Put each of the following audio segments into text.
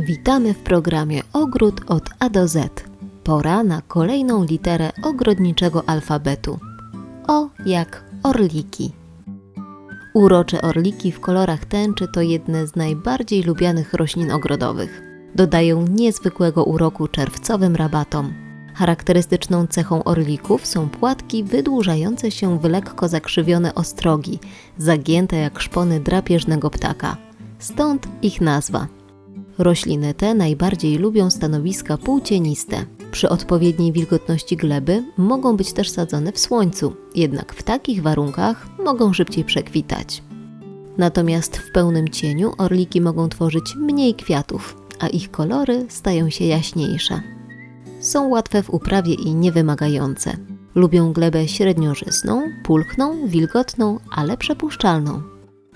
Witamy w programie Ogród od A do Z. Pora na kolejną literę ogrodniczego alfabetu. O jak orliki. Urocze orliki w kolorach tęczy to jedne z najbardziej lubianych roślin ogrodowych. Dodają niezwykłego uroku czerwcowym rabatom. Charakterystyczną cechą orlików są płatki wydłużające się w lekko zakrzywione ostrogi, zagięte jak szpony drapieżnego ptaka. Stąd ich nazwa. Rośliny te najbardziej lubią stanowiska półcieniste. Przy odpowiedniej wilgotności gleby mogą być też sadzone w słońcu, jednak w takich warunkach mogą szybciej przekwitać. Natomiast w pełnym cieniu orliki mogą tworzyć mniej kwiatów, a ich kolory stają się jaśniejsze. Są łatwe w uprawie i niewymagające. Lubią glebę średniorzysną, pulchną, wilgotną, ale przepuszczalną.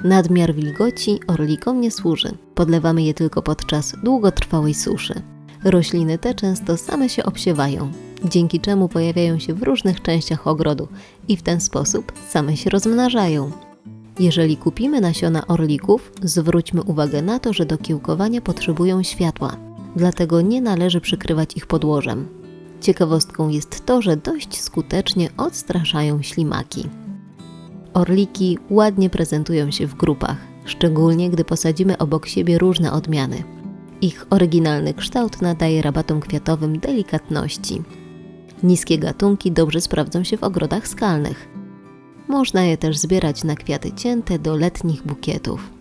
Nadmiar wilgoci orlikom nie służy. Podlewamy je tylko podczas długotrwałej suszy. Rośliny te często same się obsiewają, dzięki czemu pojawiają się w różnych częściach ogrodu i w ten sposób same się rozmnażają. Jeżeli kupimy nasiona orlików, zwróćmy uwagę na to, że do kiełkowania potrzebują światła, dlatego nie należy przykrywać ich podłożem. Ciekawostką jest to, że dość skutecznie odstraszają ślimaki. Orliki ładnie prezentują się w grupach, szczególnie gdy posadzimy obok siebie różne odmiany. Ich oryginalny kształt nadaje rabatom kwiatowym delikatności. Niskie gatunki dobrze sprawdzą się w ogrodach skalnych. Można je też zbierać na kwiaty cięte do letnich bukietów.